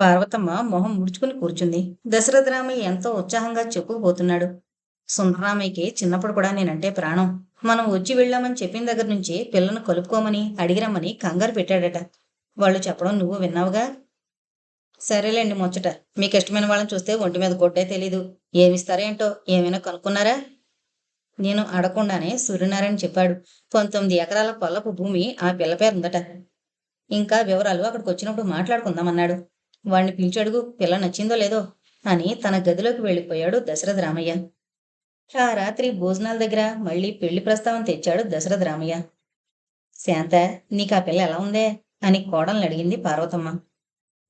పార్వతమ్మ మొహం ముడుచుకుని కూర్చుంది. దశరథరామయ్య ఎంతో ఉత్సాహంగా చెప్పుకుపోతున్నాడు. సుందరరామయ్యకి చిన్నప్పుడు కూడా నేనంటే ప్రాణం. మనం వచ్చి వెళ్ళామని చెప్పిన దగ్గర నుంచి పిల్లను కలుపుకోమని అడిగిరమ్మని కంగారు పెట్టాడట. వాళ్ళు చెప్పడం నువ్వు విన్నావుగా? సరేలేండి ముచ్చట. మీకు ఇష్టమైన వాళ్ళని చూస్తే ఒంటి మీద గొడ్డే తెలీదు. ఏమిస్తారేంటో ఏమైనా కనుక్కున్నారా? నేను అడగకుండానే సూర్యనారాయణ చెప్పాడు. పంతొమ్మిది ఎకరాల పొల్లపు భూమి ఆ పిల్ల పేరుందట. ఇంకా వివరాలు అక్కడికి వచ్చినప్పుడు మాట్లాడుకుందామన్నాడు. వాణ్ణి పిలిచడుగు పిల్ల నచ్చిందో లేదో అని తన గదిలోకి వెళ్ళిపోయాడు దశరథ రామయ్య. ఆ రాత్రి భోజనాల దగ్గర మళ్ళీ పెళ్ళి ప్రస్తావన తెచ్చాడు దశరథ రామయ్య. శాంత నీకు ఆ పిల్ల ఎలా ఉందే? అని కోడల్ని అడిగింది పార్వతమ్మ.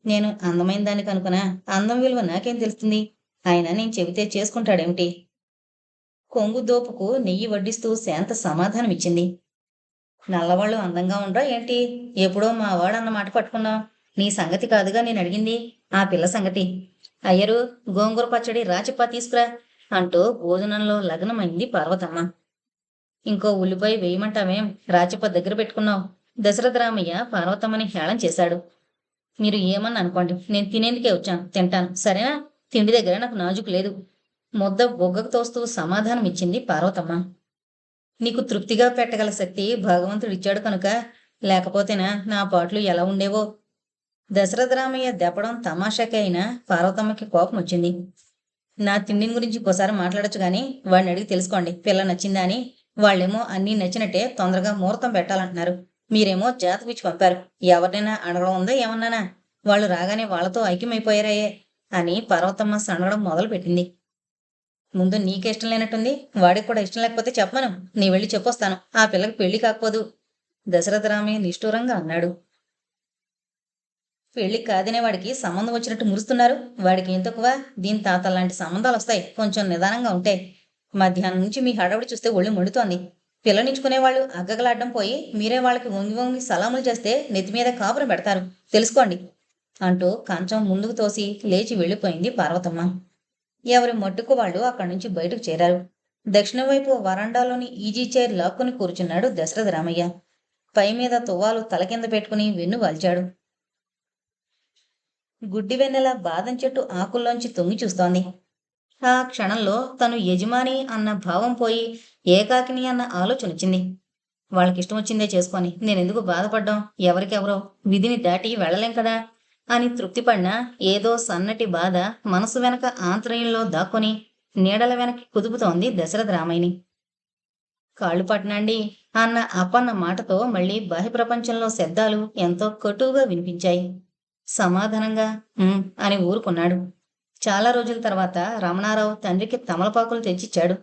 నేను అందమైన దానికి అనుకున్నా అందం విలువ నాకేం తెలుస్తుంది? ఆయన నేను చెబితే చేసుకుంటాడేమిటి? కొంగు దోపుకు నెయ్యి వడ్డిస్తూ శాంత సమాధానం ఇచ్చింది నల్లవాళ్ళు అందంగా ఉండరా ఏంటి? ఎప్పుడో మా వాడు అన్న మాట పట్టుకున్నావు నీ సంగతి కాదుగా నేను అడిగింది. ఆ పిల్ల సంగతి. అయ్యరు గోంగూర పచ్చడి రాచిప్ప తీసుకురా అంటూ భోజనంలో లగ్నమైంది పార్వతమ్మ. ఇంకో ఉల్లిపాయ వేయమంటావేం? రాచిప్ప దగ్గర పెట్టుకున్నావు. దశరథ రామయ్య పార్వతమ్మని హేళం చేశాడు. మీరు ఏమని అనుకోండి నేను తినేందుకే వచ్చాను తింటాను. సరేనా? తిండి దగ్గర నాకు నాజుకు లేదు. ముద్ద బొగ్గకు తోస్తూ సమాధానం ఇచ్చింది పార్వతమ్మ. నీకు తృప్తిగా పెట్టగల శక్తి భగవంతుడిచ్చాడు కనుక లేకపోతేనా నా పాటలు ఎలా ఉండేవో? దశరథరామయ్య దెప్పడం తమాషాకే అయినా పార్వతమ్మకి కోపం వచ్చింది. నా తిండిని గురించి ఇంకోసారి మాట్లాడొచ్చు కానీ వాడిని అడిగి తెలుసుకోండి. పిల్ల నచ్చిందా అని. వాళ్ళేమో అన్నీ నచ్చినట్టే తొందరగా ముహూర్తం పెట్టాలంటున్నారు. మీరేమో జాతకిచ్చి పంపారు. ఎవరినైనా అడగడం ఉందా ఏమన్నానా? వాళ్ళు రాగానే వాళ్ళతో ఐక్యమైపోయారాయే అని పార్వతమ్మ సనగడం మొదలు పెట్టింది ముందు నీకే ఇష్టం లేనట్టుంది. వాడికి కూడా ఇష్టం లేకపోతే చెప్పను నీ వెళ్ళి చెప్పొస్తాను. ఆ పిల్లకి పెళ్ళి కాకపోదు. దశరథరామయ్య నిష్ఠూరంగా అన్నాడు. పెళ్ళి కాదనే వాడికి సంబంధం వచ్చినట్టు మురుస్తున్నారు. వాడికి ఏం దీని తాత లాంటి సంబంధాలు వస్తాయి. కొంచెం నిదానంగా ఉంటే. మధ్యాహ్నం నుంచి మీ హడావిడి చూస్తే ఒళ్ళు మండుతోంది. పిల్లనించుకునే వాళ్ళు అగ్గగలాడడం పోయి మీరే వాళ్ళకి వంగి వంగి సలాములు చేస్తే నెత్తి మీద కాపురం పెడతారు. తెలుసుకోండి. అంటూ కంచం ముందుకు తోసి లేచి వెళ్ళిపోయింది పార్వతమ్మ. ఎవరి మట్టుకు వాళ్ళు అక్కడి నుంచి బయటకు చేరారు. దక్షిణ వైపు వరండాలోని ఈజీ చైర్ లాక్కుని కూర్చున్నాడు దశరథ రామయ్య. పై మీద తువ్వాలు తల కింద పెట్టుకుని వెన్ను వాల్చాడు. గుడ్డి వెన్నెల బాదం చెట్టు ఆకుల్లోంచి తొంగి చూస్తోంది. ఆ క్షణంలో తను యజమాని అన్న భావం పోయి ఏకాకిని అన్న ఆలోచన వచ్చింది వాళ్ళకి ఇష్టం వచ్చిందే చేసుకొని నేనెందుకు బాధపడ్డాం? ఎవరికెవరో? విధిని దాటి వెళ్ళలేం కదా? అని తృప్తిపడిన ఏదో సన్నటి బాధ మనసు వెనక ఆంతర్యంలో దాక్కొని నీడల వెనక్కి కుదుపుతోంది దశరథ రామయ్యని. కాళ్ళు పట్టనండి అన్న అపన్న మాటతో మళ్ళీ బాహ్య ప్రపంచంలో శబ్దాలు ఎంతో కటువుగా వినిపించాయి. సమాధానంగా అని ఊరుకున్నాడు. చాలా రోజుల తర్వాత రమణారావు తండ్రికి తమలపాకులు తెచ్చిచ్చాడు.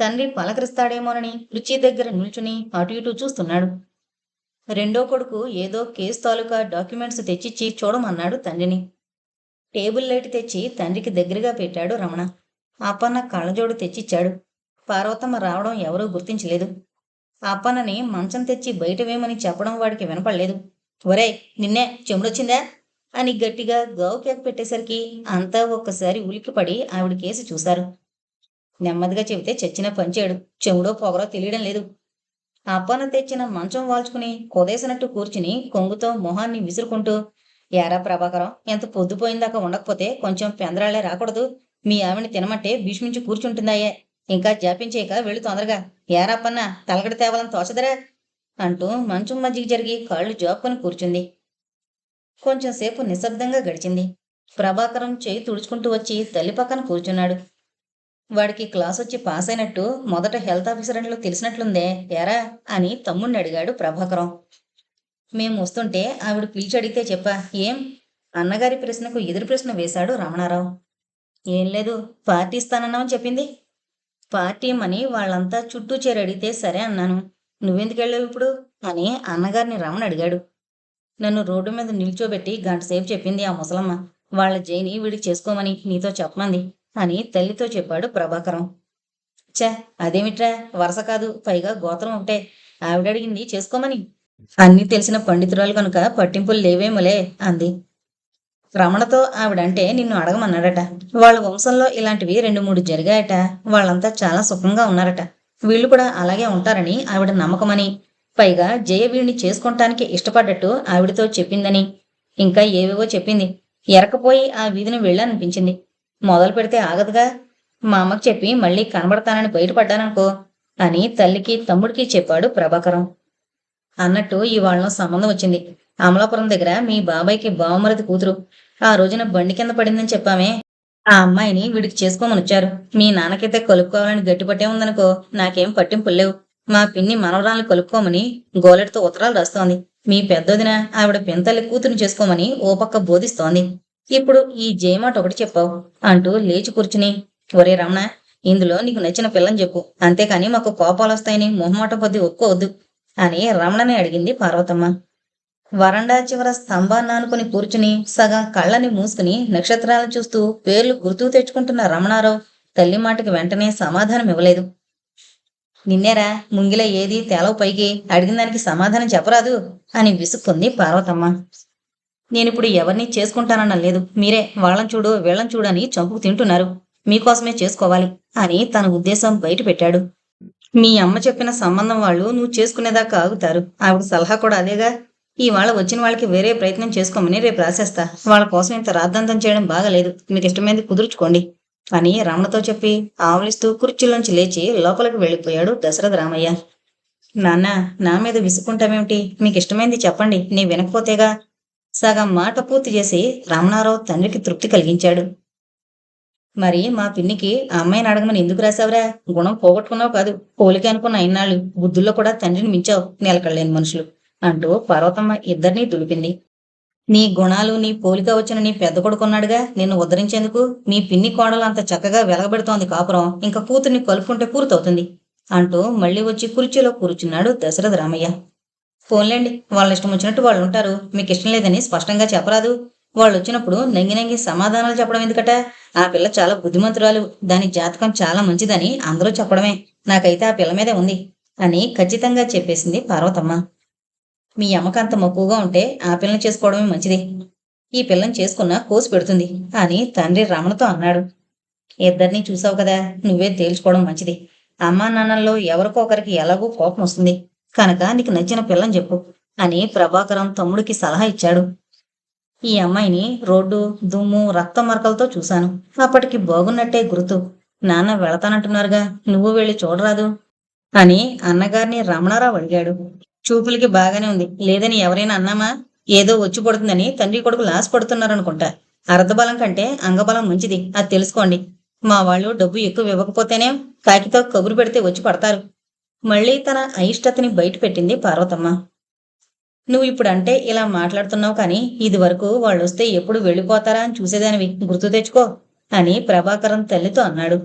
తండ్రి పలకరిస్తాడేమోనని రుచి దగ్గర నిల్చుని అటు ఇటు చూస్తున్నాడు. రెండో కొడుకు ఏదో కేసు తాలూకా డాక్యుమెంట్స్ తెచ్చిచ్చి చూడమన్నాడు తండ్రిని. టేబుల్ లైట్ తెచ్చి తండ్రికి దగ్గరగా పెట్టాడు రమణ. అప్పన్న కళ్ళజోడు తెచ్చిచ్చాడు. పార్వతమ్మ రావడం ఎవరూ గుర్తించలేదు. అప్పన్నని మంచం తెచ్చి బయట వేయమని చెప్పడం వాడికి వినపడలేదు. ఒరేయ్ నిన్నే చెముడొచ్చిందా? అని గట్టిగా గావు కేక పెట్టేసరికి అంతా ఒక్కసారి ఉలిక్కిపడి ఆవిడ కేసి చూశారు. నెమ్మదిగా చెబితే చచ్చిన పంచాడు చెవుడో పొగరో తెలియడం లేదు. అప్పన తెచ్చిన మంచం వాల్చుకుని కొదేసినట్టు కూర్చుని కొంగుతో మొహాన్ని విసురుకుంటూ యారా ప్రభాకరం ఎంత పొద్దుపోయిందాకా ఉండకపోతే కొంచెం పెందరాళ్ళే రాకూడదు. మీ ఆవిని తినమంటే భీష్మించి కూర్చుంటుందాయే. ఇంకా జాపించేయక వెళ్ళు తొందరగా. యారప్పన్న తలగడ తేవాలని తోచదరా అంటూ మంచం మధ్యకి జరిగి కాళ్ళు జాపుకొని కూర్చుంది. కొంచెం సేపు నిశ్శబ్దంగా గడిచింది. ప్రభాకరం చేయి తుడుచుకుంటూ వచ్చి తల్లి పక్కన కూర్చున్నాడు. వాడికి క్లాస్ వచ్చి పాస్ అయినట్టు మొదట హెల్త్ ఆఫీసర్ అని తెలిసినట్లుందే ఎరా అని తమ్ముణ్ణి అడిగాడు ప్రభాకరం. మేము వస్తుంటే ఆవిడ పిలిచి అడిగితే చెప్పా ఏం? అన్నగారి ప్రశ్నకు ఎదురు ప్రశ్న వేశాడు రమణారావు. ఏం లేదు పార్టీ ఇస్తానన్నావని చెప్పింది. పార్టీ మని వాళ్ళంతా చుట్టూ చేరి అడిగితే సరే అన్నాను. నువ్వెందుకు వెళ్ళావు ఇప్పుడు? అని అన్నగారిని రమణ అడిగాడు. నన్ను రోడ్డు మీద నిల్చోబెట్టి గంట సేపు చెప్పింది ఆ ముసలమ్మ. వాళ్ళ జైని వీడికి చేసుకోమని నీతో చెప్పమంది అని తల్లితో చెప్పాడు ప్రభాకరం. ఛే అదేమిట్రా? వరస కాదు పైగా గోత్రం ఒకటే. ఆవిడ అడిగింది చేసుకోమని. అన్నీ తెలిసిన పండితురాలు కనుక పట్టింపులు లేవేమోలే అంది. రమణతో ఆవిడంటే నిన్ను అడగమన్నాడట. వాళ్ళ వంశంలో ఇలాంటివి రెండు మూడు జరిగాయట. వాళ్ళంతా చాలా సుఖంగా ఉన్నారట. వీళ్ళు కూడా అలాగే ఉంటారని ఆవిడ నమ్మకమని పైగా జయ వీడిని చేసుకుంటానికి ఇష్టపడ్డట్టు ఆవిడతో చెప్పిందని. ఇంకా ఏవేవో చెప్పింది. ఎరకపోయి ఆ వీధిని వెళ్ళాలనిపించింది. మొదలు పెడితే ఆగదుగా. మా అమ్మకు చెప్పి మళ్ళీ కనబడతానని బయటపడ్డాననుకో అని తల్లికి తమ్ముడికి చెప్పాడు ప్రభాకరం. అన్నట్టు ఇవాళ సంబంధం వచ్చింది. అమలాపురం దగ్గర మీ బాబాయ్కి బావమరిది కూతురు. ఆ రోజున బండి కింద పడిందని చెప్పామే. ఆ అమ్మాయిని వీడికి చేసుకోమని వచ్చారు. మీ నాన్నకైతే కలుపుకోవాలని గట్టిపట్టే ఉందనుకో నాకేం పట్టింపులు లేవు. మా పిన్ని మనవరాలను కలుపుకోమని గోలెడితో ఉత్తరాలు రాస్తోంది. మీ పెద్దదిన ఆవిడ పెంతల్లి కూతురు చేసుకోమని ఓ పక్క బోధిస్తోంది. ఇప్పుడు ఈ జయమాట ఒకటి చెప్పావు అంటూ లేచి కూర్చుని ఒరే రమణ ఇందులో నీకు నచ్చిన పిల్లని చెప్పు. అంతేకాని మాకు కోపాలు వస్తాయని మొహమాట పొద్దు ఒప్పుకోవద్దు అని రమణని అడిగింది పార్వతమ్మ. వరండా చివర స్తంభాన్ని ఆనుకుని కూర్చుని సగం కళ్ళని మూసుకుని నక్షత్రాలను చూస్తూ పేర్లు గుర్తుకు తెచ్చుకుంటున్న రమణారావు తల్లి మాటకి వెంటనే సమాధానం ఇవ్వలేదు నిన్నేరా ముంగిల ఏది తేలవు పైకి? అడిగిన దానికి సమాధానం చెప్పరాదు? అని విసుక్కుంది పార్వతమ్మ. నేనిప్పుడు ఎవరిని చేసుకుంటానన్న లేదు. మీరే వాళ్ళని చూడు వీళ్ళని చూడు అని చంపుకు తింటున్నారు. మీకోసమే చేసుకోవాలి అని తన ఉద్దేశం బయట పెట్టాడు మీ అమ్మ చెప్పిన సంబంధం వాళ్ళు నువ్వు చేసుకునేదాకా ఆగుతారు. ఆవిడ సలహా కూడా అదేగా. ఇవాళ వచ్చిన వాళ్ళకి వేరే ప్రయత్నం చేసుకోమని రేపు రాసేస్తా. వాళ్ళ కోసం ఇంత రాద్ధాంతం చేయడం బాగలేదు. మీకు ఇష్టమైంది కుదుర్చుకోండి. అని రమణతో చెప్పి ఆవలిస్తూ కుర్చీలోంచి లేచి లోపలికి వెళ్ళిపోయాడు దశరథ రామయ్య. నాన్న నా మీద విసుకుంటామేమిటి మీకు ఇష్టమైంది చెప్పండి నీ వినకపోతేగా. సగం మాట పూర్తి చేసి రమణారావు తండ్రికి తృప్తి కలిగించాడు. మరి మా పిన్నికి ఆ అమ్మాయిని అడగమని ఎందుకు రాశావురా గుణం పోగొట్టుకున్నావు కాదు పోలిక అనుకున్న అయినాళ్ళు బుద్ధుల్లో కూడా తండ్రిని మించావు నిలకడలేని మనుషులు అంటూ పర్వతమ్మ ఇద్దరినీ దులిపింది. నీ గుణాలు నీ పోలిక వచ్చిన నీ పెద్ద కొడుకున్నాడుగా నిన్ను ఉద్ధరించేందుకు మీ పిన్ని కోడలు అంత చక్కగా వెలగబెడుతోంది కాపురం. ఇంకా కూతుర్ని కలుపుకుంటే పూర్తవుతుంది అంటూ మళ్ళీ వచ్చి కుర్చీలో కూర్చున్నాడు దశరథ రామయ్య. ఫోన్లేండి వాళ్ళ ఇష్టం వచ్చినట్టు వాళ్ళు ఉంటారు. మీకు ఇష్టం లేదని స్పష్టంగా చెప్పరాదు. వాళ్ళు వచ్చినప్పుడు నంగి నంగి సమాధానాలు చెప్పడం ఎందుకట? ఆ పిల్ల చాలా బుద్ధిమంతురాలు. దాని జాతకం చాలా మంచిదని అందరూ చెప్పడమే. నాకైతే ఆ పిల్ల మీదే ఉంది అని ఖచ్చితంగా చెప్పేసింది పార్వతమ్మ. మీ అమ్మకంత మక్కువగా ఉంటే ఆ పిల్లని చేసుకోవడమే మంచిది. ఈ పిల్లని చేసుకున్నా కోసి పెడుతుంది. అని తండ్రి రమణతో అన్నాడు. ఇద్దరినీ చూసావు కదా నువ్వే తేల్చుకోవడం మంచిది. అమ్మా నాన్నల్లో ఎవరికో ఒకరికి ఎలాగో కోపం వస్తుంది. కనుక నీకు నచ్చిన పిల్లని చెప్పు అని ప్రభాకరం తమ్ముడికి సలహా ఇచ్చాడు. ఈ అమ్మాయిని రోడ్డు దుమ్ము రక్త మరకలతో చూశాను. అప్పటికి బాగున్నట్టే గుర్తు. నాన్న వెళతానంటున్నారుగా నువ్వు వెళ్ళి చూడరాదు అని అన్నగారిని రమణారావు అడిగాడు. చూపులకి బాగానే ఉంది. లేదని ఎవరైనా అన్నామా? ఏదో వచ్చి పడుతుందని తండ్రి కొడుకు లాస్ పడుతున్నారనుకుంటా. అర్ధబలం కంటే అంగబలం మంచిది. అది తెలుసుకోండి. మా వాళ్ళు డబ్బు ఎక్కువ ఇవ్వకపోతేనే కాకితో కబురు పెడితే వచ్చి పడతారు. మళ్ళీ తన అయిష్టతని బయట పెట్టింది పార్వతమ్మ. నువ్వు ఇప్పుడు అంటే ఇలా మాట్లాడుతున్నావు కానీ ఇది వరకు వాళ్ళు వస్తే ఎప్పుడు వెళ్ళిపోతారా అని చూసేదానివి. గుర్తు తెచ్చుకో అని ప్రభాకరం తల్లితో అన్నాడు.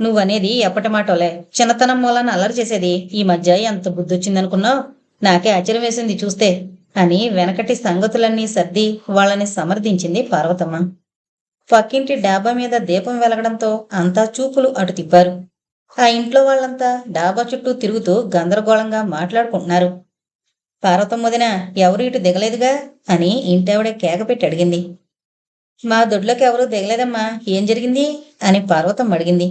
నువ్వనేది ఎప్పటి మాటోలే? చిన్నతనం మూలాన అల్లరి చేసేది ఈ మధ్య ఎంత బుద్ధొచ్చిందనుకున్నావు? నాకే ఆశ్చర్యం వేసింది చూస్తే అని వెనకటి సంగతులన్నీ సర్ది వాళ్ళని సమర్థించింది పార్వతమ్మ. పక్కింటి డాబా మీద దీపం వెలగడంతో అంతా చూపులు అటు తిప్పారు. ఆ ఇంట్లో వాళ్ళంతా డాబా చుట్టూ తిరుగుతూ గందరగోళంగా మాట్లాడుకుంటున్నారు. పార్వతమ్మదిన ఎవరు ఇటు దిగలేదుగా అని ఇంటావిడ కేకపెట్టి అడిగింది. మా దొడ్లోకి ఎవరూ దిగలేదమ్మా ఏం జరిగింది? అని పార్వతమ్మ అడిగింది.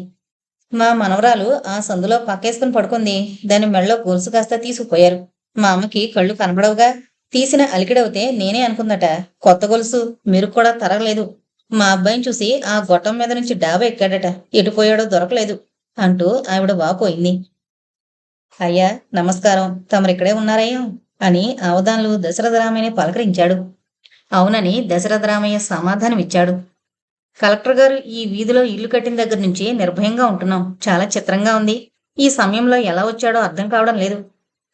మా మనవరాలు ఆ సందులో పక్కేసుకుని పడుకుంది. దాని మెళ్ళలో గొలుసు కాస్త తీసుకుపోయారు. మా అమ్మకి కళ్ళు కనబడవుగా. తీసిన అలికిడవుతే నేనే అనుకుందట కొత్త గొలుసు మీరు కూడా తరగలేదు. మా అబ్బాయిని చూసి ఆ గొట్టం మీద నుంచి డాబా ఎక్కాడట. ఎటుపోయాడో దొరకలేదు అంటూ ఆవిడ వాపోయింది అయ్యా నమస్కారం. తమరిక్కడే ఉన్నారయ్యా? అని అవధానులు దశరథరామయ్యని పలకరించాడు. అవునని దశరథరామయ్య సమాధానమిచ్చాడు. కలెక్టర్ గారు ఈ వీధిలో ఇల్లు కట్టిన దగ్గర నుంచి నిర్భయంగా ఉంటున్నాం. చాలా చిత్రంగా ఉంది. ఈ సమయంలో ఎలా వచ్చాడో అర్థం కావడం లేదు.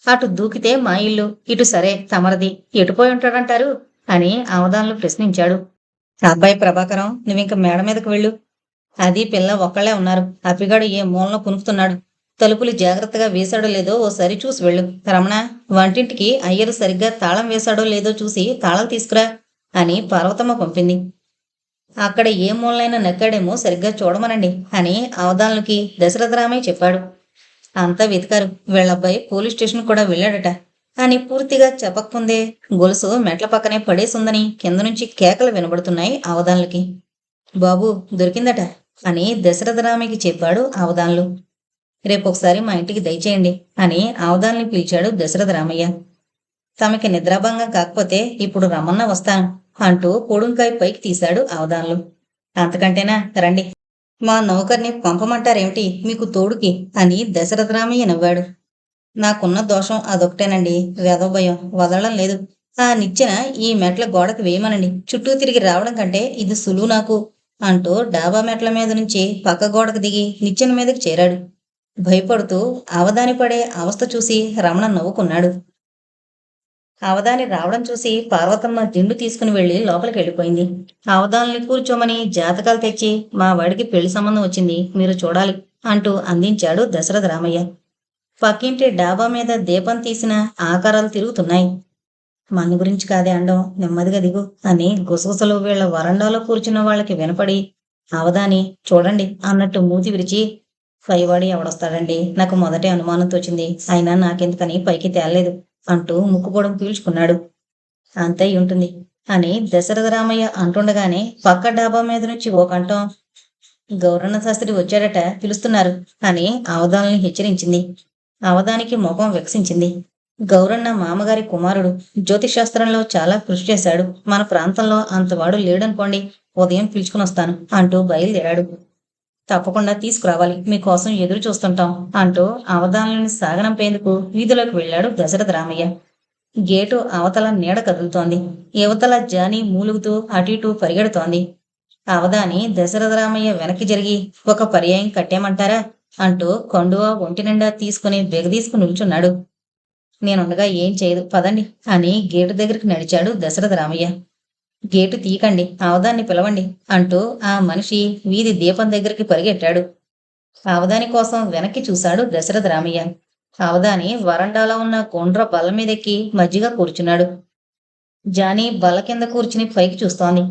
అటు దూకితే మా ఇల్లు ఇటు సరే తమరది. ఎటుపోయి ఉంటాడంటారు? అని అవధానులు ప్రశ్నించాడు. అబ్బాయి ప్రభాకరం నువ్వింక మేడ మీదకు వెళ్ళు. అది పిల్ల ఒక్కళ్ళే ఉన్నారు. అప్పిగాడు ఏ మూలన కునుకుతున్నాడు. తలుపులు జాగ్రత్తగా వేశాడో లేదో ఓసారి చూసి వెళ్ళు. రమణ వంటింటికి అయ్యరు సరిగ్గా తాళం వేశాడో లేదో చూసి తాళం తీసుకురా అని పార్వతమ్మ పంపింది. అక్కడ ఏ మూలైనా నక్కాడేమో సరిగ్గా చూడమనండి అని అవధానులకి దశరథరామయ్య చెప్పాడు. అంతా వెతికారు. వీళ్ళబ్బాయి పోలీస్ స్టేషన్ కూడా వెళ్ళాడట. అని పూర్తిగా చెప్పకముందే గొలుసు మెట్ల పక్కనే పడేసుందని కింద నుంచి కేకలు వినబడుతున్నాయి అవధానులకి. బాబు దొరికిందట అని దశరథరామయ్యకి చెప్పాడు అవధానులు. రేపు ఒకసారి మా ఇంటికి దయచేయండి అని అవధాన్ని పిలిచాడు దశరథ రామయ్య. తమకి నిద్రాభంగం కాకపోతే ఇప్పుడు రమ్మన్న వస్తాను అంటూ పొడుంకాయ పైకి తీశాడు అవధాన్లు. అంతకంటేనా? రండి. మా నౌకర్ని పంపమంటారేమిటి? మీకు తోడుకి అని దశరథరామయ్య నవ్వాడు. నాకున్న దోషం అదొకటేనండి వేదభయం వదలడం లేదు. ఆ నిచ్చెన ఈ మెట్ల గోడకు వేయమనండి. చుట్టూ తిరిగి రావడం కంటే ఇది సులువు నాకు అంటూ డాబా మెట్ల మీద నుంచి పక్క గోడకు దిగి నిచ్చెన మీదకి చేరాడు. భయపడుతూ అవధాని పడే అవస్థ చూసి రమణ నవ్వుకున్నాడు. అవధాని రావడం చూసి పార్వతమ్మ దిండు తీసుకుని వెళ్ళి లోపలికి వెళ్ళిపోయింది. అవదాల్ని కూర్చోమని జాతకాలు తెచ్చి మా వాడికి పెళ్ళి సంబంధం వచ్చింది మీరు చూడాలి అంటూ అందించాడు దశరథ రామయ్య. పక్కింటి డాబా మీద దీపం తీసిన ఆకారాలు తిరుగుతున్నాయి. మన గురించి కాదే అండం నెమ్మదిగా దిగు అని గుసగుసలు వీళ్ళ వరండాలో కూర్చున్న వాళ్ళకి వినపడి అవదాని చూడండి అన్నట్టు మూతి విరిచి పైవాడి ఎవడొస్తాడండి? నాకు మొదటే అనుమానం తోచింది అయినా నాకెందుకని పైకి తేలలేదు. అంటూ ముక్కుపొడం పీల్చుకున్నాడు. అంతే ఉంటుంది. అని దశరథ రామయ్య అంటుండగానే పక్క డాబా మీద నుంచి ఓ కంఠం గౌరన్న శాస్త్రి వచ్చాడట పిలుస్తున్నారు అని అవధాలని హెచ్చరించింది. అవధానికి ముఖం వికసించింది. గౌరన్న మామగారి కుమారుడు జ్యోతిశాస్త్రంలో చాలా కృషి చేశాడు. మన ప్రాంతంలో అంతవాడు లేడనుకోండి ఉదయం పిలుచుకుని వస్తాను అంటూ బయలుదేరాడు. తప్పకుండా తీసుకురావాలి. మీకోసం ఎదురు చూస్తుంటాం అంటూ అవధానులను సాగనంపేందుకు వీధిలోకి వెళ్ళాడు దశరథ రామయ్య. గేటు అవతల నీడ కదులుతోంది. యువతల జాని మూలుగుతూ అటు ఇటు పరిగెడుతోంది. అవధాని దశరథ రామయ్య వెనక్కి జరిగి ఒక పర్యాయం కట్టేమంటారా అంటూ కొండువ ఒంటి నిండా తీసుకుని బెగదీసుకుని నిల్చున్నాడు. నేనుండగా ఏం చేయదు పదండి అని గేటు దగ్గరికి నడిచాడు దశరథ రామయ్య. గేటు తీయకండి అవదాన్ని పిలవండి అంటూ ఆ మనిషి వీధి దీపం దగ్గరికి పరిగెట్టాడు. అవదాని కోసం వెనక్కి చూశాడు దశరథ రామయ్య. అవదాని వరండాలో ఉన్న కొండ్ర బల్ల మీదెక్కి మజ్జిగ కూర్చున్నాడు. జానీ బల్ల కింద కూర్చుని పైకి చూస్తోంది.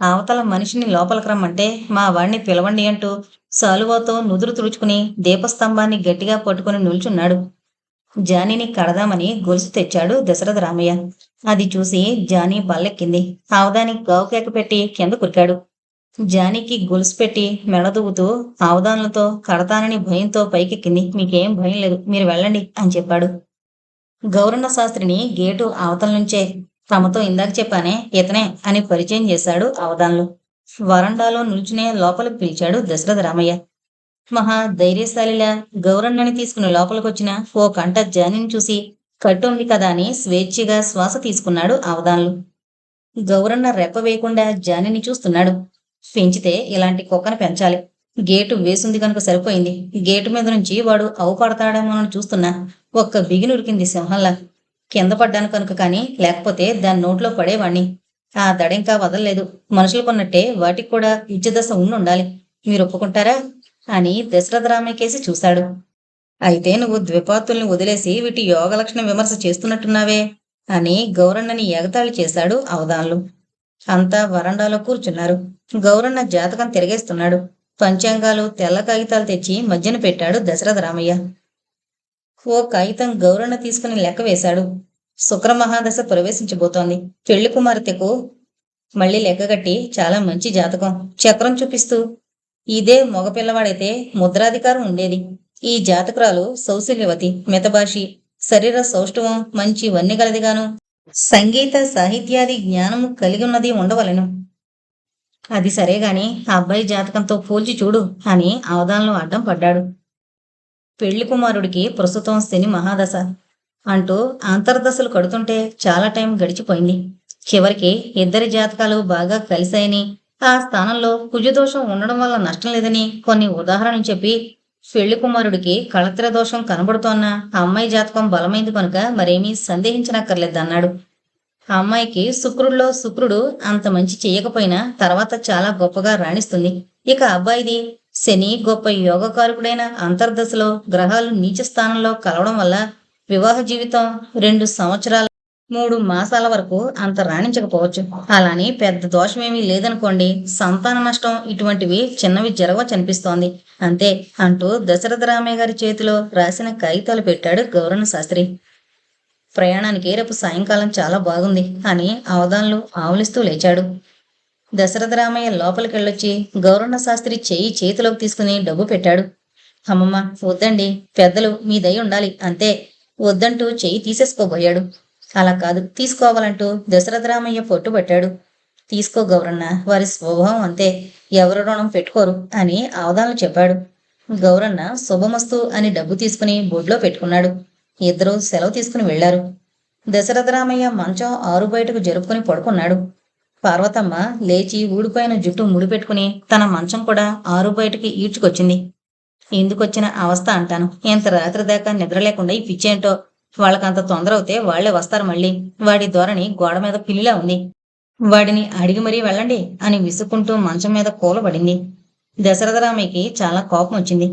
అవతల మనిషిని లోపలికి రమ్మంటే మా వాణ్ణి పిలవండి అంటూ సాలువాతో నుదురు తుడుచుకుని దీపస్తంభాన్ని గట్టిగా పట్టుకుని నిల్చున్నాడు. జానీని కడదామని గొలుసు తెచ్చాడు దశరథ రామయ్య. అది చూసి జానీ బల్లెక్కింది. ఆవదాని గౌకేక పెట్టి కింద కురికాడు. జానీకి గొలుసు పెట్టి మెడదూగుతూ ఆవదానులతో కడతానని భయంతో పైకెక్కింది. మీకేం భయం లేదు మీరు వెళ్ళండి అని చెప్పాడు. గౌరన్న శాస్త్రిని గేటు అవతల నుంచే తమతో ఇందాక చెప్పానే ఇతనే అని పరిచయం చేశాడు అవదాన్లు వరండాలో నిల్చునే లోపలికి పిలిచాడు దశరథ రామయ్య. మహా ధైర్యశాలిలా గౌరన్నని తీసుకుని లోపలికొచ్చిన ఓ కంట జానిని చూసి కట్టుంది కదా అని స్వేచ్ఛగా శ్వాస తీసుకున్నాడు అవధాన్లు. గౌరన్న రెప్ప వేయకుండా జానిని చూస్తున్నాడు. పెంచితే ఇలాంటి కుక్కను పెంచాలి. గేటు వేసింది కనుక సరిపోయింది. గేటు మీద నుంచి వాడు అవుపడతాడేమోనని చూస్తున్నా ఒక్క బిగినురికింది సింహంలా. కింద పడ్డాను కనుక కానీ లేకపోతే దాని నోట్లో పడేవాణ్ణి. ఆ దడింకా వదలలేదు. మనుషులు కొన్నట్టే వాటికి కూడా ఇచ్చదశ ఉండుండాలి. మీరు ఒప్పుకుంటారా? అని దశరథ రామయ్యకేసి చూశాడు. అయితే నువ్వు ద్విపాతుల్ని వదిలేసి వీటి యోగలక్షణ విమర్శ చేస్తున్నట్టున్నావే అని గౌరన్నని ఎగతాళి చేశాడు అవధాన్లు. అంతా వరండాలో కూర్చున్నారు. గౌరన్న జాతకం తిరిగేస్తున్నాడు. పంచాంగాలు తెల్ల కాగితాలు తెచ్చి మధ్యన పెట్టాడు దశరథ రామయ్య. ఓ కాగితం గౌరన్న తీసుకుని లెక్క వేశాడు. శుక్రమహాదశ ప్రవేశించబోతోంది. పెళ్ళి కుమార్తెకు మళ్ళీ లెక్కగట్టి చాలా మంచి జాతకం. చక్రం చూపిస్తూ ఇదే మగపిల్లవాడైతే ముద్రాధికారం ఉండేది. ఈ జాతకురాలు సౌశల్యవతి మితభాషి శరీర సౌష్ఠవం మంచి వన్నె గలదిగాను సంగీత సాహిత్యాది జ్ఞానము కలిగి ఉన్నది ఉండవలెను. అది సరే గాని ఆ అబ్బాయి జాతకంతో పోల్చి చూడు అని అవధానంలో అడ్డం పడ్డాడు. పెళ్ళి కుమారుడికి ప్రస్తుతం శని మహాదశ అంటూ అంతర్దశలు కడుతుంటే చాలా టైం గడిచిపోయింది. చివరికి ఇద్దరి జాతకాలు బాగా కలిశాయని ఆ స్థానంలో కుజదోషం ఉండడం వల్ల నష్టం లేదని కొన్ని ఉదాహరణలు చెప్పి పెళ్ళి కుమారుడికి కళత్ర దోషం కనబడుతోన్న అమ్మాయి జాతకం బలమైంది కనుక మరేమీ సందేహించనక్కర్లేదన్నాడు. అమ్మాయికి శుక్రుడిలో శుక్రుడు అంత మంచి చెయ్యకపోయినా తర్వాత చాలా గొప్పగా రాణిస్తుంది. ఇక అబ్బాయిది శని గొప్ప యోగకారకుడైన అంతర్దశలో గ్రహాలు నీచ స్థానంలో కలవడం వల్ల వివాహ జీవితం రెండు సంవత్సరాల మూడు మాసాల వరకు అంత రాణించకపోవచ్చు. అలాని పెద్ద దోషమేమీ లేదనుకోండి. సంతాన నష్టం ఇటువంటివి చిన్నవి జరగవచ్చనిపిస్తోంది అంతే అంటూ దశరథ రామయ్య గారి చేతిలో రాసిన కాగితాలు పెట్టాడు గౌరవ శాస్త్రి. ప్రయాణానికి రేపు సాయంకాలం చాలా బాగుంది అని అవధాన్లు ఆవులిస్తూ లేచాడు. దశరథ రామయ్య లోపలికి వెళ్ళొచ్చి గౌరవ శాస్త్రి చేయి చేతిలోకి తీసుకుని డబ్బు పెట్టాడు. అమ్మమ్మ వద్దండి. పెద్దలు మీ దయ ఉండాలి. అంతే. వద్దంటూ చేయి తీసేసుకోబోయాడు. అలా కాదు. తీసుకోవాలంటూ దశరథరామయ్య పొట్టుపట్టాడు తీసుకో గౌరన్న వారి స్వభావం అంతే. ఎవరు రుణం పెట్టుకోరు అని అవధానం చెప్పాడు. గౌరన్న శుభమస్తు అని డబ్బు తీసుకుని బొడ్లో పెట్టుకున్నాడు. ఇద్దరూ సెలవు తీసుకుని వెళ్ళారు దశరథరామయ్య మంచం ఆరు బయటకు జరుపుకుని పడుకున్నాడు. పార్వతమ్మ లేచి ఊడిపోయిన జుట్టు ముడిపెట్టుకుని తన మంచం కూడా ఆరు బయటకి ఈడ్చుకొచ్చింది. ఎందుకొచ్చిన అవస్థ అంటాను. ఎంత రాత్రి దాకా నిద్ర లేకుండా ఈ పిచ్చేంటో వాళ్ళకంత తొందర అవుతే వాళ్ళే వస్తారు మళ్ళీ. వాడి ధోరణి గోడ మీద పిల్లిలా ఉంది. వాడిని అడిగి మరీ వెళ్ళండి అని విసుక్కుంటూ మంచం మీద కూలబడింది. దశరథరామయ్యకి చాలా కోపం వచ్చింది.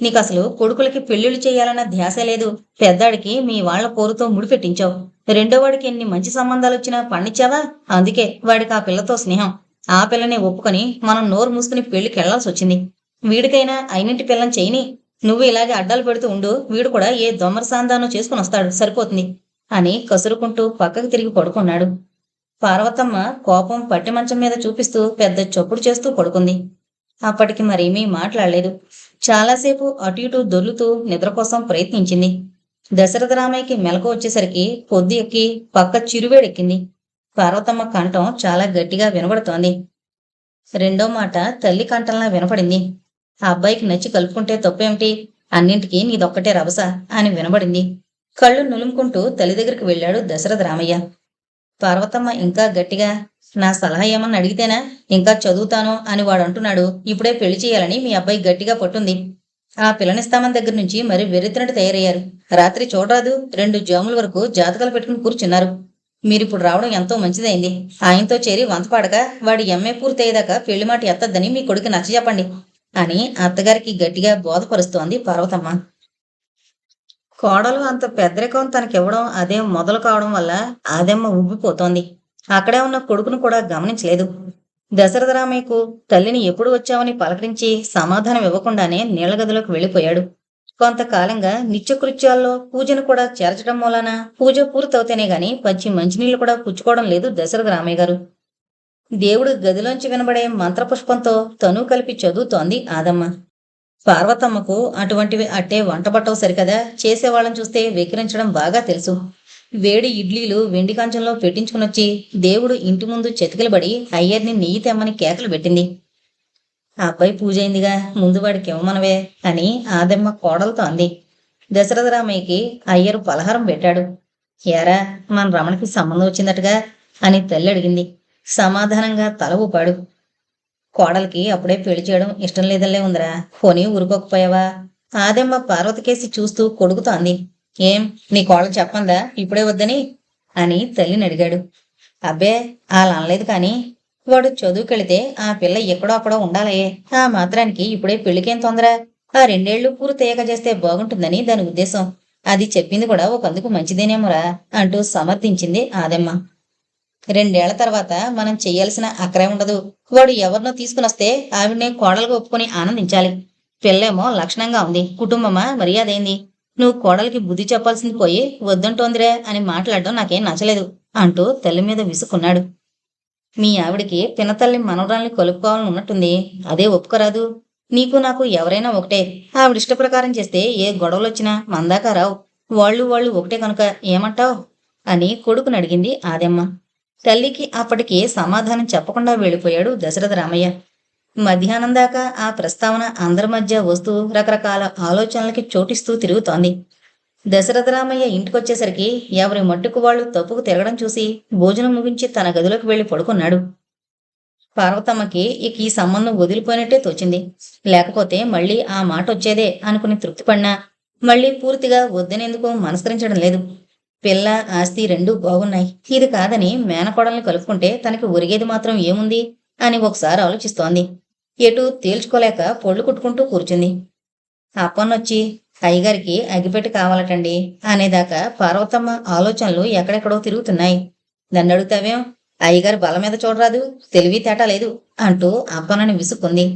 నీకు అసలు కొడుకులకి పెళ్ళిళ్ళు చేయాలన్న ధ్యాస లేదు. పెద్దాడికి మీ వాళ్ళ పోరుతో ముడిపెట్టించావు రెండో వాడికి ఎన్ని మంచి సంబంధాలు వచ్చినా పండించావా? అందుకే వాడికి ఆ పిల్లతో స్నేహం. ఆ పిల్లని ఒప్పుకొని మనం నోరు మూసుకుని పెళ్ళికి వెళ్ళాల్సి వచ్చింది వీడికైనా అయినింటి పిల్లని చేయని నువ్వు ఇలాగే అడ్డాలు పెడుతూ ఉండు వీడు కూడా ఏ దొమ్మర సాందానో చేసుకుని వస్తాడు సరిపోతుంది అని కసురుకుంటూ పక్కకు తిరిగి పడుకున్నాడు. పార్వతమ్మ కోపం పట్టి మంచం మీద చూపిస్తూ పెద్ద చప్పుడు చేస్తూ పడుకుంది. అప్పటికి మరేమీ మాట్లాడలేదు. చాలాసేపు అటు ఇటు దొర్లుతూ నిద్ర కోసం ప్రయత్నించింది. దశరథ రామయ్యకి మెలకు వచ్చేసరికి పొద్దు ఎక్కి పక్క చిరువేడెక్కింది. పార్వతమ్మ కంఠం చాలా గట్టిగా వినబడుతోంది. రెండో మాట తల్లి కంఠంలా వినపడింది. ఆ అబ్బాయికి నచ్చి కలుపుకుంటే తప్పేమిటి? అన్నింటికీ నీదొక్కటే రవస అని వినబడింది. కళ్ళు నులుముకుంటూ తల్లి దగ్గరికి వెళ్ళాడు దశరథ రామయ్య. పార్వతమ్మ ఇంకా గట్టిగా నా సలహా ఏమన్నా అడిగితేనా? ఇంకా చదువుతాను అని వాడు అంటున్నాడు ఇప్పుడే పెళ్ళి చేయాలని మీ అబ్బాయి గట్టిగా పట్టుంది. ఆ పిల్లనిస్తామని దగ్గర నుంచి మరి వెర్రెత్తినట్టు తయారయ్యారు. రాత్రి చూడరాదు రెండు జాముల వరకు జాతకాలు పెట్టుకుని కూర్చున్నారు. మీరిప్పుడు రావడం ఎంతో మంచిదైంది. ఆయనతో చేరి వంతపాడక వాడి ఎంఏ పూర్తయ్యేదాకా పెళ్ళి మాట ఎత్తద్దని మీ కొడుకు నచ్చ చెప్పండి అని అత్తగారికి గట్టిగా బోధపరుస్తోంది పార్వతమ్మ. కోడలు అంత పెద్దరికం తనకివ్వడం అదే మొదలు కావడం వల్ల ఆదమ్మ ఉబ్బిపోతోంది. అక్కడే ఉన్న కొడుకును కూడా గమనించలేదు. దశరథరామయ్యకు తల్లిని ఎప్పుడు వచ్చావని పలకరించి సమాధానం ఇవ్వకుండానే నీళ్ళ గదిలోకి వెళ్ళిపోయాడు. కొంతకాలంగా నిత్యకృత్యాల్లో పూజను కూడా చేర్చడం మూలాన పూజ పూర్తవుతేనే గాని పచ్చి మంచినీళ్ళు కూడా పుచ్చుకోవడం లేదు దశరథ రామయ్య గారు. దేవుడు గదిలోంచి వినబడే మంత్రపుష్పంతో తను కలిపి చదువుతోంది ఆదమ్మ. పార్వతమ్మకు అటువంటివి అట్టే వంట పట్టవు సరికదా? చేసేవాళ్ళని చూస్తే వెక్కిరించడం బాగా తెలుసు. వేడి ఇడ్లీలు వెండి కంచంలో పెట్టించుకునొచ్చి దేవుడు ఇంటి ముందు చెతికిలబడి అయ్యర్ని నెయ్యి తెమ్మని కేకలు పెట్టింది. ఆ అబ్బాయి పూజ అయిందిగా ముందు వాడికి ఇవ్వమనవే అని ఆదమ్మ కోడలతో అంది. దశరథరామయ్యకి అయ్యరు పలహారం పెట్టాడు. ఎరా మన రమణకి సంబంధం వచ్చిందటగా అని తల్లి అడిగింది. సమాధానంగా తల ఊపాడు కోడలికి అప్పుడే పెళ్ళి చేయడం ఇష్టం లేదల్లే ఉందిరా. పోనీ ఊరుకోకపోయావా? ఆదమ్మ పార్వతికేసి చూస్తూ కొడుకుతోంది. ఏం నీ కోడలు చెప్పందా? ఇప్పుడే వద్దని? అని తల్లిని అడిగాడు. అబ్బే అలా అనలేదు కాని వాడు చదువుకెళితే ఆ పిల్ల ఎక్కడో అక్కడో ఉండాలే ఆ మాత్రానికి ఇప్పుడే పెళ్ళికేం తొందర? ఆ రెండేళ్ళు పూర్తయ్యాక చేస్తే బాగుంటుందని దాని ఉద్దేశం. అది చెప్పింది కూడా ఒకందుకు మంచిదేనేమోరా అంటూ సమర్థించింది ఆదమ్మ. రెండేళ్ళ తర్వాత మనం చెయ్యాల్సిన అక్కరే ఉండదు. వాడు ఎవరినో తీసుకునొస్తే ఆవిడనే కోడలుగా ఒప్పుకొని ఆనందించాలి. పిల్లేమో లక్షణంగా ఉంది. కుటుంబమా? మర్యాదైంది. నువ్వు కోడలికి బుద్ధి చెప్పాల్సింది పోయి వద్దంటోందిరే అని మాట్లాడడం నాకేం నచ్చలేదు అంటూ తల్లి మీద విసుకున్నాడు మీ ఆవిడికి పినతల్లి మనవరాల్ని కలుపుకోవాలని ఉన్నట్టుంది. అదే ఒప్పుకోరాదు. నీకు నాకు ఎవరైనా ఒకటే. ఆవిడ ఇష్ట ప్రకారం చేస్తే ఏ గొడవలు వచ్చినా మందాక రావు. వాళ్ళు వాళ్ళు ఒకటే కనుక ఏమంటావ్? అని కొడుకుని అడిగింది ఆదెమ్మ. తల్లికి అప్పటికి సమాధానం చెప్పకుండా వెళ్ళిపోయాడు దశరథ రామయ్య. మధ్యాహ్నం దాకా ఆ ప్రస్తావన అందరి మధ్య వస్తూ రకరకాల ఆలోచనలకి చోటిస్తూ తిరుగుతోంది. దశరథ రామయ్య ఇంటికొచ్చేసరికి ఎవరి మట్టుకు వాళ్ళు తప్పుకు తిరగడం చూసి భోజనం ముగించి తన గదిలోకి వెళ్ళి పడుకున్నాడు. పార్వతమ్మకి ఇక ఈ సంబంధం వదిలిపోయినట్టే తోచింది. లేకపోతే మళ్ళీ ఆ మాట వచ్చేదే అనుకుని తృప్తిపడినా మళ్ళీ పూర్తిగా వద్దనేందుకు మనస్కరించడం లేదు. పిల్ల ఆస్తి రెండూ బాగున్నాయి. ఇది కాదని మేనకోడల్ని కలుపుకుంటే తనకి ఒరిగేది మాత్రం ఏముంది? అని ఒకసారి ఆలోచిస్తోంది. ఎటు తేల్చుకోలేక పొళ్ళు కుట్టుకుంటూ కూర్చుంది. అప్పన్నొచ్చి అయ్యగారికి అగిపెట్టి కావాలటండి అనేదాకా పార్వతమ్మ ఆలోచనలు ఎక్కడెక్కడో తిరుగుతున్నాయి. నన్ను అడుగుతావేం? అయ్యగారి బల్ల మీద చూడరాదు తెలివి తేట లేదు అంటూ అప్పన్నని విసుక్కుంది.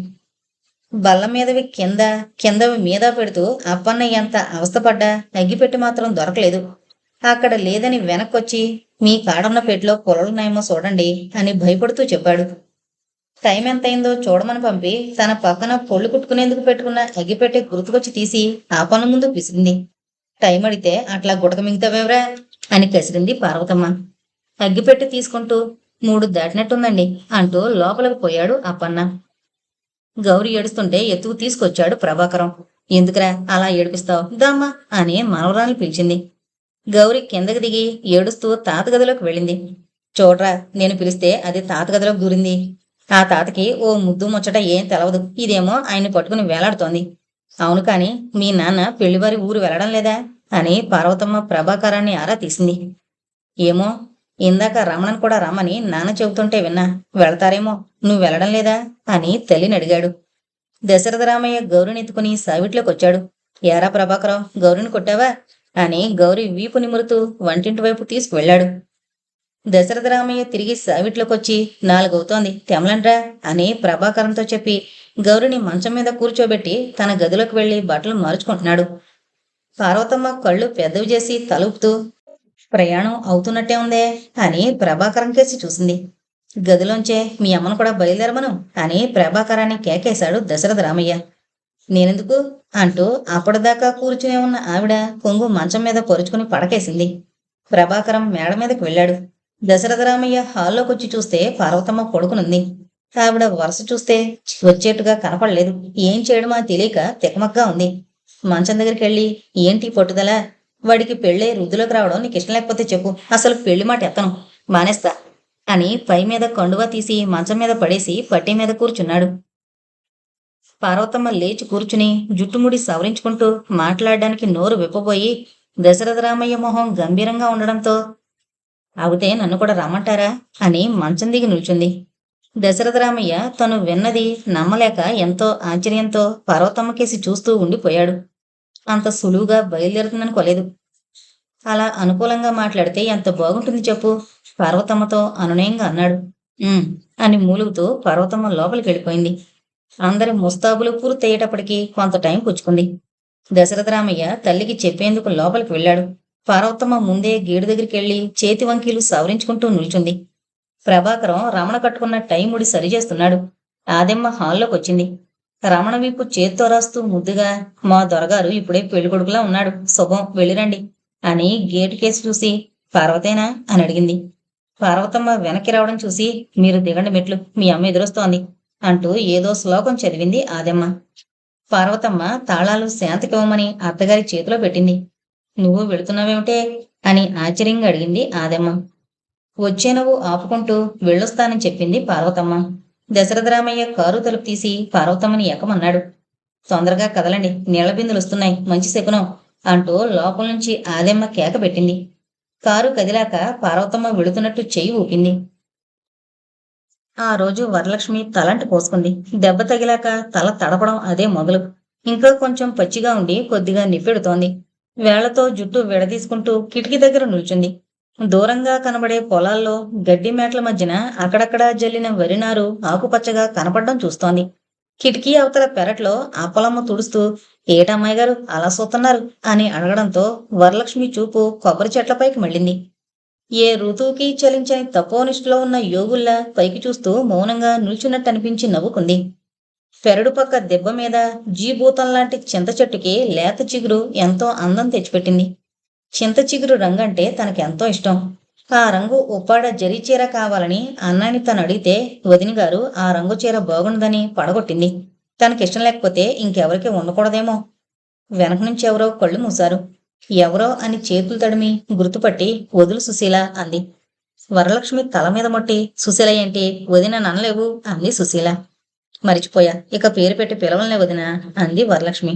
బల్ల మీదవి కింద కిందవి మీద పెడుతూ అప్పన్న ఎంత అవస్థపడ్డా అగ్గిపెట్టి మాత్రం దొరకలేదు. అక్కడ లేదని వెనక్కొచ్చి మీ కాడన్న పెట్లో పొలలున్నాయేమో చూడండి అని భయపడుతూ చెప్పాడు. టైం ఎంతైందో చూడమని పంపి తన పక్కన పొళ్ళు కుట్టుకునేందుకు పెట్టుకున్న అగ్గిపెట్టె గుర్తుకొచ్చి తీసి ఆ పనుల ముందు పిసిరింది టైం అడిగితే అట్లా గుడక మిగతావేవరా? అని కసిరింది పార్వతమ్మ. అగ్గిపెట్టి తీసుకుంటూ మూడు దాటినట్టుందండి అంటూ లోపలికి పోయాడు అప్పన్న. గౌరి ఏడుస్తుంటే ఎత్తుకు తీసుకొచ్చాడు ప్రభాకరం. ఎందుకురా అలా ఏడిపిస్తావు? దామ్మా అని మనవరాలు పిలిచింది. గౌరి కిందకి దిగి ఏడుస్తూ తాత గదిలోకి వెళ్ళింది. చూడరా నేను పిలిస్తే అది తాత గదిలోకి దూరింది. ఆ తాతకి ఓ ముద్దు ముచ్చట ఏం తెలవదు. ఇదేమో ఆయన్ని పట్టుకుని వేలాడుతోంది. అవును కాని మీ నాన్న పెళ్ళివారి ఊరు వెళ్ళడం లేదా అని పార్వతమ్మ ప్రభాకరాన్ని ఆరా తీసింది. ఏమో ఇందాక రమణన్ కూడా రమ్మని నాన్న చెబుతుంటే విన్నా. వెళతారేమో నువ్వు వెళ్ళడం లేదా అని తల్లిని అడిగాడు. దశరథ రామయ్య గౌరిని ఎత్తుకుని సావిట్లోకి వచ్చాడు. ఏరా ప్రభాకరం గౌరిని కొట్టావా? అని గౌరి వీపు నిమురుతూ వంటింటి వైపు తీసుకువెళ్ళాడు దశరథ రామయ్య తిరిగి సావిట్లోకొచ్చి నాలుగవుతోంది తెమలండ్రా అని ప్రభాకరంతో చెప్పి గౌరిని మంచం మీద కూర్చోబెట్టి తన గదిలోకి వెళ్ళి బట్టలు మార్చుకుంటున్నాడు. పార్వతమ్మ కళ్ళు పెద్దవి చేసి తలుపుతూ ప్రయాణం అవుతున్నట్టే ఉందే అని ప్రభాకరం కేసి చూసింది. గదిలోంచే మీ అమ్మను కూడా బయలుదేరమను అని ప్రభాకరాన్ని కేకేశాడు దశరథ రామయ్య. నేనెందుకు? అంటూ అప్పటిదాకా కూర్చునే ఉన్న ఆవిడ కొంగు మంచం మీద పొరుచుకుని పడకేసింది. ప్రభాకరం మేడ మీదకి వెళ్ళాడు. దశరథ రామయ్య హాల్లోకి వచ్చి చూస్తే పార్వతమ్మ పడుకునుంది. ఆవిడ వరుస చూస్తే వచ్చేట్టుగా కనపడలేదు. ఏం చేయడమా తెలియక తికమక్గా ఉంది. మంచం దగ్గరికి వెళ్ళి ఏంటి పట్టుదల? వాడికి పెళ్ళే వృద్ధిలోకి రావడం నీకు ఇష్టం లేకపోతే చెప్పు. అసలు పెళ్ళి మాట ఎత్తను. మానేస్తా. అని పై మీద కండువా తీసి మంచం మీద పడేసి పట్టి మీద కూర్చున్నాడు. పార్వతమ్మ లేచి కూర్చుని జుట్టుముడి సవరించుకుంటూ మాట్లాడడానికి నోరు విప్పబోయి దశరథ రామయ్య మొహం గంభీరంగా ఉండడంతో అవుతే నన్ను కూడా రమ్మంటారా అని మంచం దిగి నిల్చుంది. దశరథ రామయ్య తను విన్నది నమ్మలేక ఎంతో ఆశ్చర్యంతో పార్వతమ్మకేసి చూస్తూ ఉండిపోయాడు. అంత సులువుగా బయలుదేరుతుందనుకోలేదు అలా అనుకూలంగా మాట్లాడితే ఎంత బాగుంటుంది చెప్పు పార్వతమ్మతో అనునయంగా అన్నాడు. అని మూలుగుతూ పార్వతమ్మ లోపలికి వెళ్ళిపోయింది. అందరి ముస్తాబులు పూర్తయ్యేటప్పటికి కొంత టైం పుచ్చుకుంది. దశరథరామయ్య తల్లికి చెప్పేందుకు లోపలికి వెళ్ళాడు. పార్వతమ్మ ముందే గేడు దగ్గరికి వెళ్ళి చేతి వంకీలు సవరించుకుంటూ నిల్చుంది. ప్రభాకరం రమణ కట్టుకున్న టైముడి సరిచేస్తున్నాడు. ఆదెమ్మ హాల్లోకి వచ్చింది రమణ వీపు చేత్తో రాస్తూ ముద్దుగా మా దొరగారు ఇప్పుడే పెళ్ళికొడుకులా ఉన్నాడు. శుభం వెళ్ళిరండి అని గేటు కేసు చూసి పార్వతేనా? అని అడిగింది. పార్వతమ్మ వెనక్కి రావడం చూసి మీరు దిగండి మెట్లు. మీ అమ్మ ఎదురొస్తోంది. అంటూ ఏదో శ్లోకం చదివింది ఆదమ్మ. పార్వతమ్మ తాళాలు శాంతకివ్వమని అత్తగారి చేతిలో పెట్టింది. నువ్వు వెళుతున్నావేమిటే? అని ఆశ్చర్యంగా అడిగింది ఆదమ్మ. వచ్చే నువ్వు ఆపుకుంటూ వెళ్ళొస్తానని చెప్పింది పార్వతమ్మ. దశరథరామయ్య కారు తలుపు తీసి పార్వతమ్మని ఎక్కమన్నాడు. తొందరగా కదలండి నీళ్ళ బిందులు వస్తున్నాయి మంచి శకునం అంటూ లోపల నుంచి ఆదమ్మ కేక పెట్టింది. కారు కదిలాక పార్వతమ్మ వెళుతున్నట్టు చెయ్యి ఊపింది. ఆ రోజు వరలక్ష్మి తలంటి పోసుకుంది. దెబ్బ తగిలాక తల తడపడం అదే మొదలు. ఇంకా కొంచెం పచ్చిగా ఉండి కొద్దిగా నిప్పెడుతోంది. వేళ్ళతో జుట్టు విడదీసుకుంటూ కిటికీ దగ్గర నిల్చుంది. దూరంగా కనబడే పొలాల్లో గడ్డి మేట్ల మధ్యన అక్కడక్కడా జల్లిన వరినారు ఆకుపచ్చగా కనపడడం చూస్తోంది. కిటికీ అవతల పెరట్లో అప్పలమ్మ తుడుస్తూ ఏటమ్మాయి గారు అలా చూస్తున్నారు అని అడగడంతో వరలక్ష్మి చూపు కొబ్బరి చెట్లపైకి మళ్ళింది. ఏ ఋతువుకి చలించని తపోనిష్ఠలో ఉన్న యోగుల్లా పైకి చూస్తూ మౌనంగా నిల్చున్నట్టనిపించి నవ్వుకుంది. పెరడు పక్క దెబ్బ మీద జీభూతం లాంటి చింత చెట్టుకి లేత చిగురు ఎంతో అందం తెచ్చిపెట్టింది. చింత చిగురు రంగంటే తనకెంతో ఇష్టం. ఆ రంగు ఉప్పాడ జరీ చీర కావాలని అన్నాన్ని తను అడిగితే వదిన గారు ఆ రంగు చీర బాగుండదని పడగొట్టింది. తనకిష్టం లేకపోతే ఇంకెవరికి ఉండకూడదేమో. వెనక నుంచి ఎవరో కళ్ళు మూశారు. ఎవరో అని చేతులు తడిమి గుర్తుపట్టి వదులు సుశీల అంది. వరలక్ష్మి తల మీద మొట్టి సుశీల ఏంటి? వదిన ననలేవు అంది సుశీల. మరిచిపోయా. ఇక పేరు పెట్టి పిలవలనే వదిన అంది వరలక్ష్మి.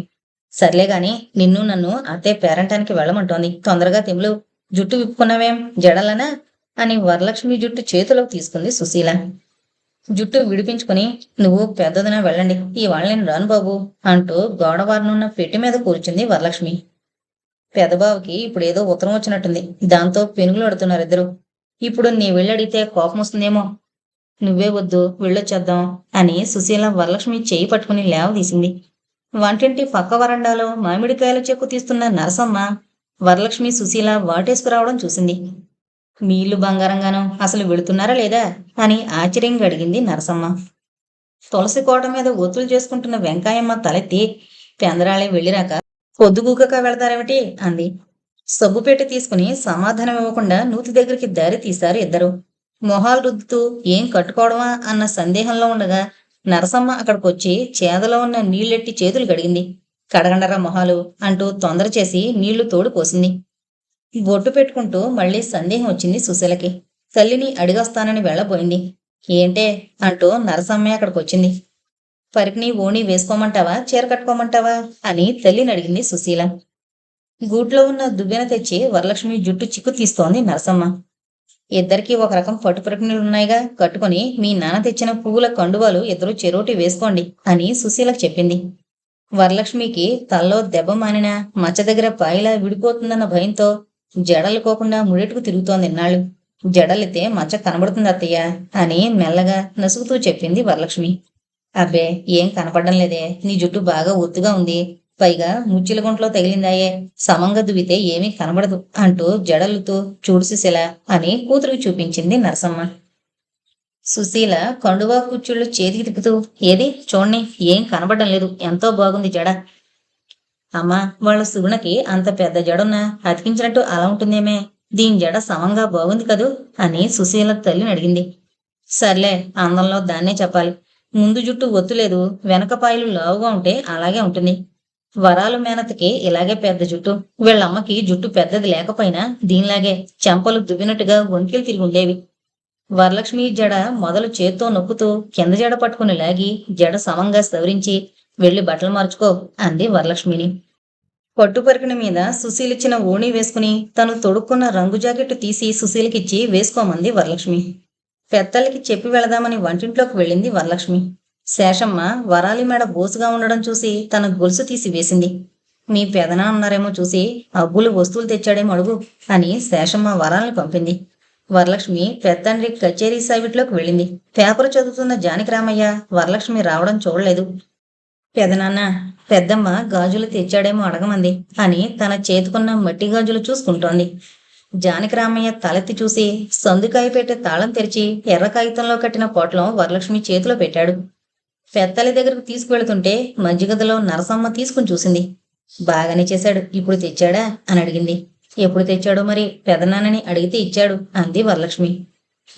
సర్లే గాని నిన్ను నన్ను అత్తే పేరంటానికి వెళ్ళమంటోంది. తొందరగా తిమ్ములు జుట్టు విప్పుకున్నావేం? జడలనా? అని వరలక్ష్మి జుట్టు చేతిలోకి తీసుకుంది సుశీల. జుట్టు విడిపించుకుని నువ్వు పెద్దదిన వెళ్ళండి. ఈ నేను రాను బాబు అంటూ గోడవారనున్న పెట్టి మీద కూర్చుంది వరలక్ష్మి. పెదబావకి ఇప్పుడు ఏదో ఉత్తరం వచ్చినట్టుంది. దాంతో పెనుగులు అడుతున్నారు ఇద్దరు. ఇప్పుడు నీ వెళ్ళడితే కోపం వస్తుందేమో. నువ్వే వద్దు వెళ్ళొచ్చేద్దాం అని సుశీల వరలక్ష్మి చేయి పట్టుకుని లేవదీసింది వంటింటి పక్క వరండాలో మామిడికాయల చెక్కు తీస్తున్న నరసమ్మ వరలక్ష్మి సుశీల వాటేసుకురావడం చూసింది. మీ బంగారంగాను అసలు వెళుతున్నారా లేదా అని ఆశ్చర్యంగా అడిగింది నరసమ్మ. తులసి కోట మీద ఒత్తులు చేసుకుంటున్న వెంకాయమ్మ తలెత్తి పెందరాళే వెళ్ళిరాక పొద్దుగూకక వెళతారేమిటి? అంది. సబ్బుపేట తీసుకుని సమాధానం ఇవ్వకుండా నూతి దగ్గరికి దారి తీశారు ఇద్దరు. మొహాలు రుద్దుతూ ఏం కట్టుకోవడమా? అన్న సందేహంలో ఉండగా నరసమ్మ అక్కడికి వచ్చి చేదలో ఉన్న నీళ్ళెట్టి చేతులు కడిగింది. కడగండరా మొహాలు అంటూ తొందర చేసి నీళ్ళు తోడు పోసింది. బొట్టు పెట్టుకుంటూ మళ్ళీ సందేహం వచ్చింది సుశీలకి. తల్లిని అడిగొస్తానని వెళ్ళబోయింది. ఏంటే? అంటూ నరసమ్మే అక్కడికొచ్చింది. పరికిని ఓణి వేసుకోమంటావా? చీర కట్టుకోమంటావా? అని తల్లిని అడిగింది సుశీల. గూట్లో ఉన్న దువ్వెన తెచ్చి వరలక్ష్మి జుట్టు చిక్కు తీస్తోంది నరసమ్మ. ఇద్దరికి ఒక రకం పట్టు పరికిణీలు ఉన్నాయిగా. కట్టుకుని మీ నాన్న తెచ్చిన పువ్వుల కండువాలు ఇద్దరు చెరోటి వేసుకోండి అని సుశీలకు చెప్పింది. వరలక్ష్మికి తల్లో దెబ్బ మానిన మచ్చ దగ్గర పాయిలా విడిపోతుందన్న భయంతో జడలుకోకుండా ముడేటుకు తిరుగుతోంది ఇన్నాళ్ళు. జడలితే మచ్చ కనబడుతుంది అత్తయ్య అని మెల్లగా నసుగుతూ చెప్పింది వరలక్ష్మి. అబ్బే ఏం కనపడడం లేదే. నీ జుట్టు బాగా ఒత్తుగా ఉంది. పైగా ముచ్చుల గుంట్లో తగిలిందాయే. సమంగా దువ్వితే ఏమీ కనబడదు అంటూ జడలుతూ చూడుసిసెలా అని కూతురికి చూపించింది నరసమ్మ. సుశీల కండువా కుచ్చుళ్ళు చేతికి తిప్పుతూ ఏది? చూడండి ఏం కనబడడం లేదు. ఎంతో బాగుంది జడ. అమ్మా వాళ్ళ సుగుణకి అంత పెద్ద జడున్నా అతికించినట్టు అలా ఉంటుందేమే? దీని జడ సమంగా బాగుంది కదూ అని సుశీల తల్లిని అడిగింది. సర్లే అందంలో దాన్నే చెప్పాలి. ముందు జుట్టు ఒత్తులేదు వెనక పాయలు లావుగా ఉంటే అలాగే ఉంటుంది. వరాలు మేనతకి ఇలాగే పెద్ద జుట్టు. వీళ్ళమ్మకి జుట్టు పెద్దది లేకపోయినా దీనిలాగే చెంపలు దువ్వినట్టుగా ఒంటిలు తిరిగి ఉండేవి. వరలక్ష్మి జడ మొదలు చేత్తో నొక్కుతూ కింద జడ పట్టుకుని లాగి జడ సమంగా సవరించి వెళ్ళి బట్టలు మార్చుకో అంది వరలక్ష్మిని. పట్టుపరికిన మీద సుశీలిచ్చిన ఓణి వేసుకుని తను తొడుక్కున్న రంగు జాకెట్టు తీసి సుశీలకిచ్చి వేసుకోమంది వరలక్ష్మి. పెద్దలకి చెప్పి వెళదామని వంటింట్లోకి వెళ్ళింది వరలక్ష్మి. శేషమ్మ వరాలి మేడ బోసుగా ఉండడం చూసి తన గొలుసు తీసి వేసింది మీ పెదనా ఉన్నారేమో చూసి అబ్బులు వస్తువులు తెచ్చాడేమో అడుగు అని శేషమ్మ వరాలని పంపింది. వరలక్ష్మి పెద్దండ్రి కచేరీ సైవిట్లోకి వెళ్ళింది. పేపర్ చదువుతున్న జానకి రామయ్య వరలక్ష్మి రావడం చూడలేదు. పెదనాన్న పెద్దమ్మ గాజులు తెచ్చాడేమో అడగమంది అని తన చేతుకున్న మట్టి గాజులు చూసుకుంటోంది. జానకి రామయ్య తలెత్తి చూసి సందుకాయ పెట్టే తాళం తెరిచి ఎర్ర కాగితంలో కట్టిన పొట్లం వరలక్ష్మి చేతిలో పెట్టాడు. పెద్దలి దగ్గరకు తీసుకువెళ్తుంటే మజ్జిగదలో నరసమ్మ తీసుకుని చూసింది. బాగానే చేశాడు. ఇప్పుడు తెచ్చాడా? అని అడిగింది. ఎప్పుడు తెచ్చాడో మరి పెదనాన్నని అడిగితే ఇచ్చాడు అంది వరలక్ష్మి.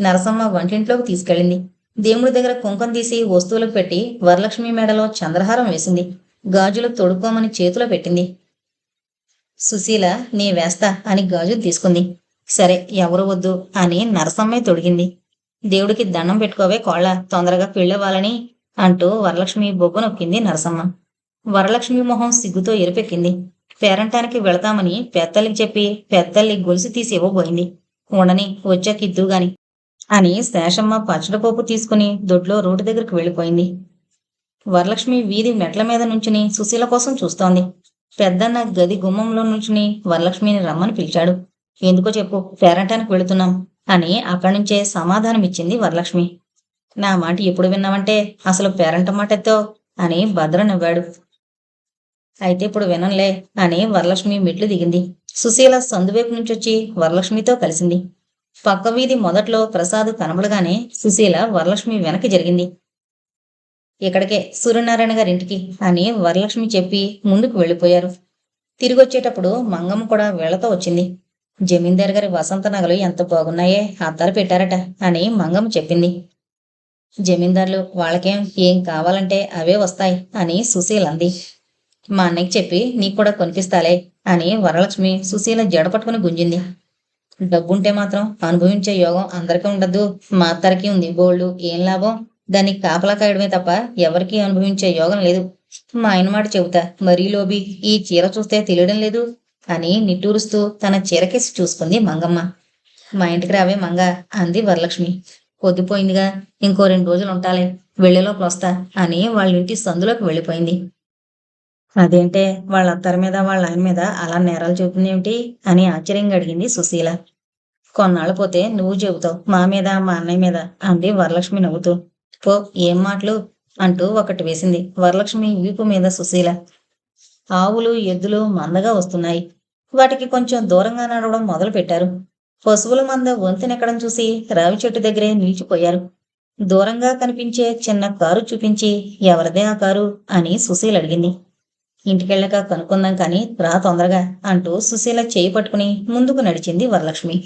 నరసమ్మ వంటింట్లోకి తీసుకెళ్ళింది. దేవుడి దగ్గర కుంకం తీసి వస్తువులకు పెట్టి వరలక్ష్మి మెడలో చంద్రహారం వేసింది. గాజులు తొడుక్కోమని చేతిలో పెట్టింది. సుశీల నీ వేస్తా అని గాజులు తీసుకుంది. సరే ఎవరు వద్దు అని నరసమ్మే తొడిగింది. దేవుడికి దండం పెట్టుకోవే కోళ్ళ తొందరగా పెళ్ళవ్వాలని అంటూ వరలక్ష్మి బొగ్గు నొక్కింది నరసమ్మ. వరలక్ష్మి మొహం సిగ్గుతో ఎరిపెక్కింది. పేరంటానికి వెళతామని పెద్దల్లికి చెప్పి పెద్దల్లి గొలుసు తీసి ఇవ్వబోయింది. ఉండని వచ్చాకిద్దు గాని అని శేషమ్మ పచ్చడిపోపు తీసుకుని దొడ్లో రోడ్డు దగ్గరికి వెళ్ళిపోయింది. వరలక్ష్మి వీధి మెట్ల మీద నుంచుని సుశీల కోసం చూస్తోంది. పెద్దన్న గది గుమ్మంలో నుంచుని వరలక్ష్మిని రమ్మని పిలిచాడు. ఎందుకో చెప్పు పేరంటానికి వెళుతున్నాం అని అక్కడి నుంచే సమాధానం ఇచ్చింది వరలక్ష్మి. నా మాట ఎప్పుడు విన్నావంటే అసలు పేరంట మాట ఎత్తో అని భద్ర నవ్వాడు. అయితే ఇప్పుడు వినంలే అని వరలక్ష్మి మెట్లు దిగింది. సుశీల సందువైపు నుంచి వచ్చి వరలక్ష్మితో కలిసింది. పక్క వీధి మొదట్లో ప్రసాద్ కనబడగానే సుశీల వరలక్ష్మి వెనక్కి జరిగింది. ఇక్కడికే సూర్యనారాయణ గారింటికి అని వరలక్ష్మి చెప్పి ముందుకు వెళ్ళిపోయారు. తిరిగి వచ్చేటప్పుడు మంగమ్మ కూడా వేళతో వచ్చింది. జమీందార్ గారి వసంత నగలు ఎంత బాగున్నాయే అద్దాలు పెట్టారట అని మంగమ్మ చెప్పింది. జమీందార్లు వాళ్ళకేం ఏం కావాలంటే అవే వస్తాయి అని సుశీల్ అంది మా అన్నయ్యకి చెప్పి నీకు కూడా కొనిపిస్తాలే అని వరలక్ష్మి సుశీల జడ పట్టుకుని గుంజింది. డబ్బుంటే మాత్రం అనుభవించే యోగం అందరికీ ఉండద్దు మా అత్తరికి ఉంది బోల్డు ఏం లాభం? దాన్ని కాపలా కాయడమే తప్ప ఎవరికీ అనుభవించే యోగం లేదు. మా ఆయన మాట చెబుతా మరీ లోబి ఈ చీర చూస్తే తెలియడం లేదు అని నిట్టూరుస్తూ తన చీరకేసి చూసుకుంది మంగమ్మ. మా ఇంటికి రావే మంగ అంది వరలక్ష్మి. పొద్దుపోయిందిగా ఇంకో రెండు రోజులు ఉంటాలే వెళ్ళేలోపు వస్తా అని వాళ్ళ ఇంటి సందులోకి వెళ్ళిపోయింది. అదేంటే వాళ్ళ అత్తరి మీద వాళ్ళ ఆయన మీద అలా నేరాలు చూపుతుంది ఏమిటి అని ఆశ్చర్యంగా అడిగింది సుశీల. కొన్నాళ్ళు పోతే నువ్వు చెబుతావు మా మీద మా అన్నయ్య మీద అంది వరలక్ష్మి నవ్వుతూ. పో ఏం మాటలు? అంటూ ఒకటి వేసింది వరలక్ష్మి వీపు మీద సుశీల. ఆవులు ఎద్దులు మందగా వస్తున్నాయి. వాటికి కొంచెం దూరంగా నడవడం మొదలు పెట్టారు పశువుల మంద వంతెనెక్కడం చూసి రావి చెట్టు దగ్గరే నిలిచిపోయారు. దూరంగా కనిపించే చిన్న కారు చూపించి ఎవరిదే ఆ కారు? అని సుశీల్ అడిగింది. ఇంటికెళ్ళక కనుక్కుందాం కానీ రా తొందరగా అంటూ సుశీల చేయి పట్టుకుని ముందుకు నడిచింది వరలక్ష్మి.